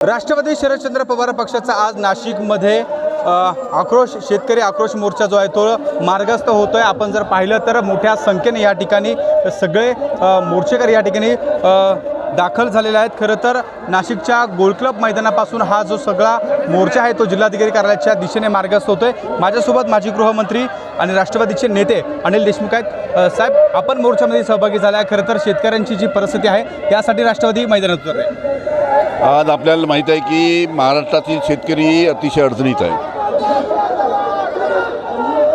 राष्ट्रवादी शरदचंद्र पवार पक्षाचा आज नाशिकमध्ये आक्रोश शेतकरी आक्रोश मोर्चा जो आहे तो मार्गस्थ होतो आहे आपण जर पाहिलं तर मोठ्या संख्येने या ठिकाणी सगळे मोर्चेकर मोर्चेकरी या ठिकाणी दाखल झालेले आहेत. खरं तर नाशिकच्या गोल क्लब मैदानापासून हा जो सगळा मोर्चा आहे तो जिल्हाधिकारी कार्यालयाच्या दिशेने मार्गस्थ होतो आहे माझ्यासोबत माजी गृहमंत्री आणि राष्ट्रवादीचे नेते अनिल देशमुख आहेत. साहेब आपण मोर्चामध्ये सहभागी झाला आहे खरं तर शेतकऱ्यांची जी परिस्थिती आहे त्यासाठी राष्ट्रवादी मैदानात उतरले आहे आज आपल्याला माहीत आहे की महाराष्ट्रातील शेतकरी अतिशय अडचणीत आहे.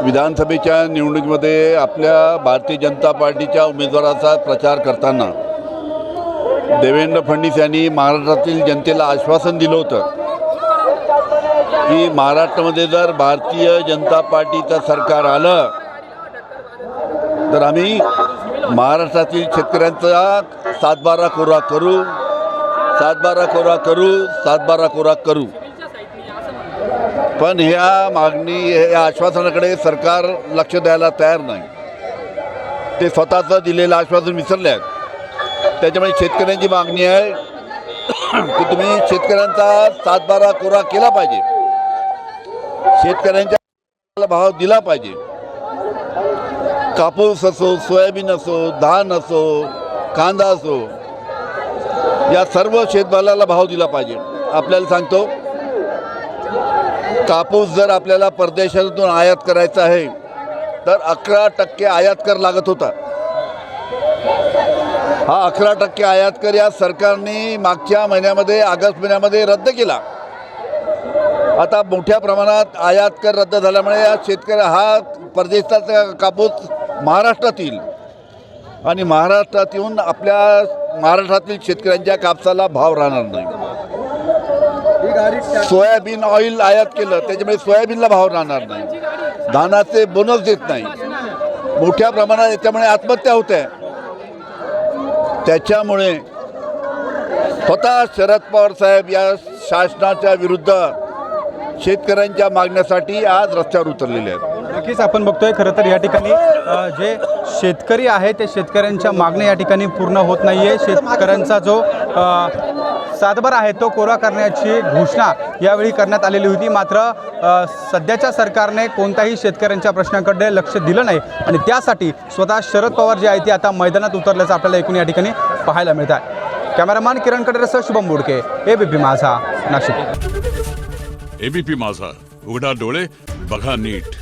विधानसभेच्या निवडणुकीमध्ये आपल्या भारतीय जनता पार्टीच्या उमेदवाराचा प्रचार करताना देवेंद्र फडणवीस यांनी महाराष्ट्रातील जनतेला आश्वासन दिलं होतं की महाराष्ट्रामध्ये जर भारतीय जनता पार्टीचं सरकार आलं तर आम्ही महाराष्ट्रातील शेतकऱ्यांचा सातबारा कोरा करू सातबारा कोरा करू सातबारा कोरा करू. पण ह्या मागणी या आश्वासनाकडे सरकार लक्ष द्यायला तयार नाही. ते स्वतःचं दिलेलं आश्वासन विसरले आहेत. त्याच्यामुळे शेतकऱ्यांची मागणी आहे की तुम्ही शेतकऱ्यांचा सातबारा कोरा केला पाहिजे. शेतकऱ्यांच्या भाव दिला पाहिजे. कापूस असो सोयाबीन असो धान असो कांदा असो या सर्व शेतमालाला भाव दिला पाहिजे. आपल्याला सांगतो कापूस जर आपल्याला परदेशातून आयात करायचा आहे तर अकरा टक्के आयात कर लागत होता. हा अकरा टक्के आयात कर या सरकारने मागच्या महिन्यामध्ये ऑगस्ट महिन्यामध्ये रद्द केला. आता मोठ्या प्रमाणात आयात कर रद्द झाल्यामुळे या शेतकऱ्या हा परदेशाचा कापूस महाराष्ट्रात येईल आणि महाराष्ट्रात येऊन आपल्या महाराष्ट्रातील शेतकऱ्यांच्या कापसाला भाव राहणार नाही. सोयाबीन ऑइल आयात केलं त्याच्यामुळे सोयाबीनला भाव राहणार नाही. धानाचे बोनस देत नाही. मोठ्या प्रमाणात याच्यामुळे आत्महत्या होत आहे. त्याच्यामुळे स्वतः शरद पवार साहेब या शासनाच्या विरुद्ध शेतकऱ्यांच्या मागण्यासाठी आज रस्त्यावर उतरलेले आहेत. नक्कीच आपण बघतोय खरं तर या ठिकाणी जे शेतकरी आहे ते शेतकऱ्यांच्या मागण्या या ठिकाणी पूर्ण होत नाही आहे शेतकऱ्यांचा जो सातबार आहे तो कोरा करण्याची घोषणा यावेळी करण्यात आलेली होती. मात्र सध्याच्या सरकारने कोणत्याही शेतकऱ्यांच्या प्रश्नाकडे लक्ष दिलं नाही आणि त्यासाठी स्वतः शरद पवार जे आहे ते आता मैदानात उतरल्याचं आपल्याला एकूण या ठिकाणी पाहायला मिळत आहे cameraman Kiran कटरेसह Shubham Bodke A B P Majha Nashik. ABP माझा उघडा डोळे बघा नीट.